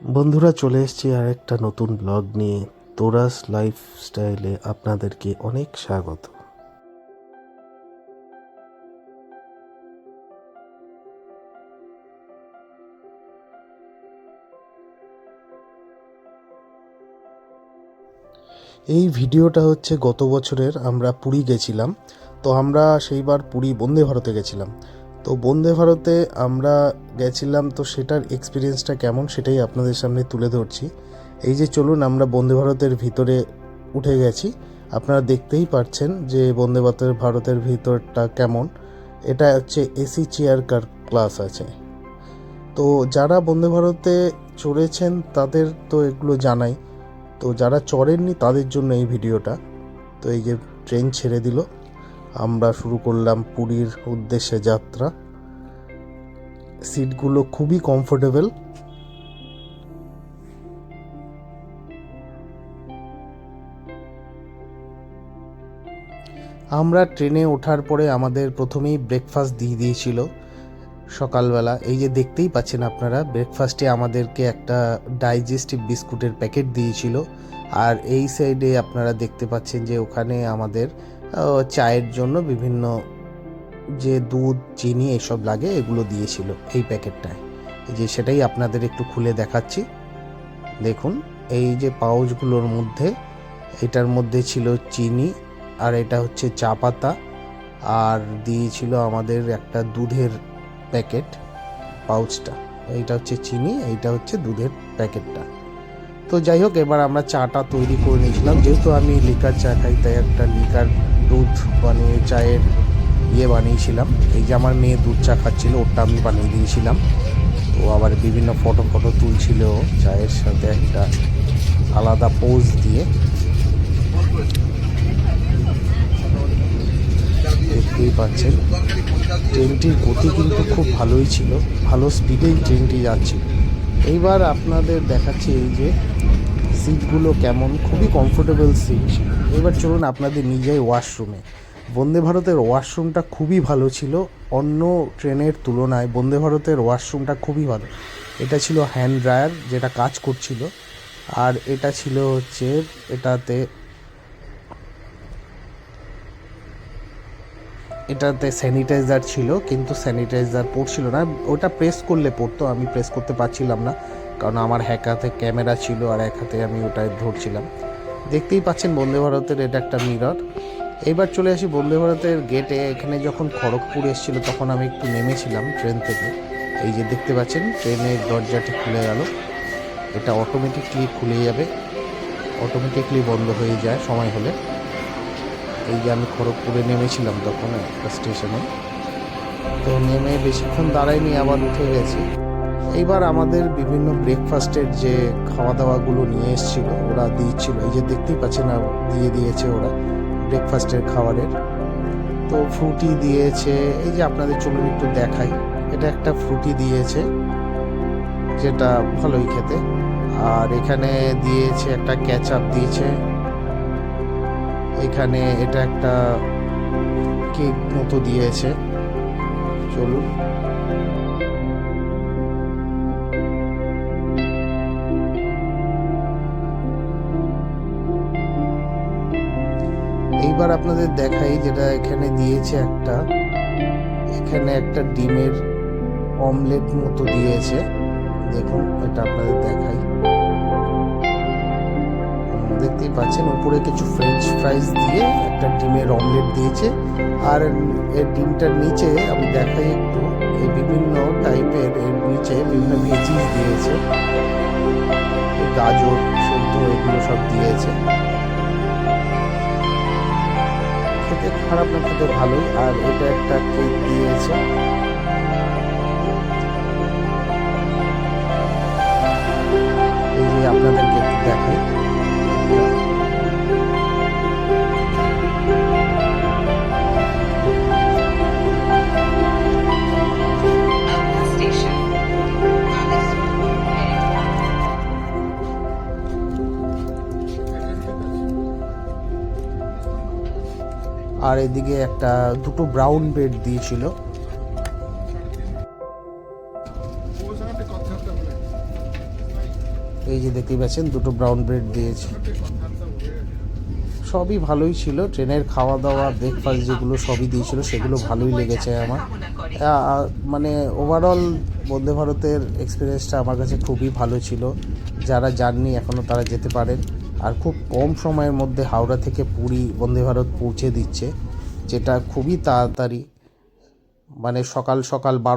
বন্ধুরা, চলে এসেছি আর একটা নতুন ব্লগ নিয়ে। তোরাস লাইফস্টাইলে আপনাদেরকে অনেক স্বাগত। এই ভিডিওটা হচ্ছে গত বছরের, আমরা পুরী গেছিলাম। তো আমরা সেইবার পুরী বন্দে ভারতে গেছিলাম। তো বন্দে ভারতে আমরা গেছিলাম, তো সেটার এক্সপিরিয়েন্সটা কেমন সেটাই আপনাদের সামনে তুলে ধরছি। এই যে চলুন, আমরা বন্দে ভারতের ভিতরে উঠে গেছি। আপনারা দেখতেই পাচ্ছেন যে বন্দে ভারতের ভারতের ভিতরটা কেমন। এটা হচ্ছে এসি চেয়ার কার ক্লাস আছে। তো যারা বন্দে ভারতে চড়েছেন, তাদের তো এগুলো জানাই। তো যারা চড়েননি, তাদের জন্য এই ভিডিওটা। তো এই যে ট্রেন ছেড়ে দিল। আমরা শুরু করলাম পুরীর উদ্দেশ্যে যাত্রা। সিটগুলো খুবই কমফোর্টেবল আমরা ট্রেনে ওঠার পরে আমাদের প্রথমেই ব্রেকফাস্ট দিয়ে দিয়েছিল সকালবেলা। এই যে দেখতেই পাচ্ছেন আপনারা ব্রেকফাস্টে আমাদেরকে একটা ডাইজেস্টিভ বিস্কুটের প্যাকেট দিয়েছিল। আর এই সাইডে আপনারা দেখতে পাচ্ছেন যে ওখানে আমাদের চায়ের জন্য বিভিন্ন যে দুধ, চিনি এসব লাগে, এগুলো দিয়েছিল এই প্যাকেটটায়। যে সেটাই আপনাদের একটু খুলে দেখাচ্ছি। দেখুন, এই যে পাউচগুলোর মধ্যে, এটার মধ্যে ছিল চিনি, আর এটা হচ্ছে চা পাতা, আর দিয়েছিল আমাদের একটা দুধের প্যাকেট পাউচটা। এইটা হচ্ছে চিনি, এইটা হচ্ছে দুধের প্যাকেটটা। তো যাই হোক, এবার আমরা চাটা তৈরি করে নিয়েছিলাম। যেহেতু আমি লিকার চা খাই, তাই একটা লিকার দুধ বানিয়ে, চায়ের ইয়ে বানিয়েছিলাম। এই যে আমার মেয়ে দুধ চা খাচ্ছিল ওটা আমি বানিয়ে দিয়েছিলাম। তো আবার বিভিন্ন ফটো ফটো তুলছিল ও চায়ের সাথে একটা আলাদা পোজ দিয়ে। দেখতেই পাচ্ছেন, ট্রেনটির গতি কিন্তু খুব ভালোই ছিল। ভালো স্পিডেই ট্রেনটি যাচ্ছিল। এইবার আপনাদের দেখাচ্ছি এই যে সিটগুলো কেমন? খুবই কমফোর্টেবল সিট এবার চলুন আপনাদের নিজেই ওয়াশরুমে বন্দে ভারতের ওয়াশরুমটা খুবই ভালো ছিল। অন্য ট্রেনের তুলনায় বন্দে ভারতের ওয়াশরুমটা খুবই ভালো। এটা ছিল হ্যান্ড ড্রায়ার যেটা কাজ করছিল। আর এটা ছিল হচ্ছে, এটাতে এটাতে স্যানিটাইজার ছিল, কিন্তু স্যানিটাইজার পড়ছিল না। ওটা প্রেস করলে পড়তো আমি প্রেস করতে পারছিলাম না। কারণ আমার এক হাতে ক্যামেরা ছিল আর এক হাতে আমি ওটাই ধরছিলাম। দেখতেই পাচ্ছেন বন্দে ভারতের এটা একটা মিরর। এইবার চলে আসি বন্দে ভারতের গেটে এখানে যখন খড়গপুর এসেছিল, তখন আমি একটু নেমেছিলাম ট্রেন থেকে। এই যে দেখতে পাচ্ছেন ট্রেনের দরজাটি খুলে গেল। এটা অটোমেটিকলি খুলে যাবে। অটোমেটিকলি বন্ধ হয়ে যায় সময় হলে। এই যে আমি খড়গপুরে নেমেছিলাম তখন একটা স্টেশনে তো নেমে বেশিক্ষণ দাঁড়াইনি, আবার উঠে গেছি। এইবার আমাদের বিভিন্ন ব্রেকফাস্টের যে খাওয়া দাওয়াগুলো নিয়ে এসেছিল, ওরা দিচ্ছিল এই যে দেখতেই পাচ্ছেন না দিয়ে দিয়েছে ওরা ব্রেকফাস্টের খাবারের। তো ফ্রুটি দিয়েছে, এই যে আপনাদের চলুন একটু দেখাই। এটা একটা ফ্রুটি দিয়েছে, যেটা ভালোই খেতে। আর এখানে দিয়েছে একটা ক্যাচআপ দিয়েছে। এখানে এটা একটা কেক মতো দিয়েছে। চলুন। আপনাদের দেখাই যেটা এখানে দিয়েছে একটা। এখানে একটা ডিমের অমলেট মতো দিয়েছে। দেখুন, এটা আপনাদের দেখাই। দেখতেই পাচ্ছেন, উপরে কিছু ফ্রেঞ্চ ফ্রাইজ দিয়ে একটা ডিমের অমলেট দিয়েছে। আর এর ডিমটার নিচে আমি দেখাই একটু এই বিভিন্ন টাইপের এর নিচে বিভিন্ন ভেজিস দিয়েছে। গাজর, সেদ্ধ, এগুলো সব দিয়েছে। খারাপ না খেতে ভালোই আর এটা একটা কেক দিয়েছে। আর এদিকে একটা দুটো ব্রাউন ব্রেড দিয়েছিল। এই যে দেখতেই পাচ্ছেন, দুটো ব্রাউন ব্রেড দিয়েছে। সবই ভালোই ছিল, ট্রেনের খাওয়া দাওয়া ব্রেকফাস্ট যেগুলো সবই দিয়েছিল, সেগুলো ভালোই লেগেছে আমার। মানে ওভারঅল বন্দে ভারতের এক্সপিরিয়েন্সটা আমার কাছে খুবই ভালো ছিল। যারা যাননি এখনও তারা যেতে পারেন। আর খুব কম সময়ের মধ্যে হাওড়া থেকে পুরী বন্দে ভারত পৌঁছে দিচ্ছে, যেটা খুবই তাড়াতাড়ি মানে সকাল সকাল বারো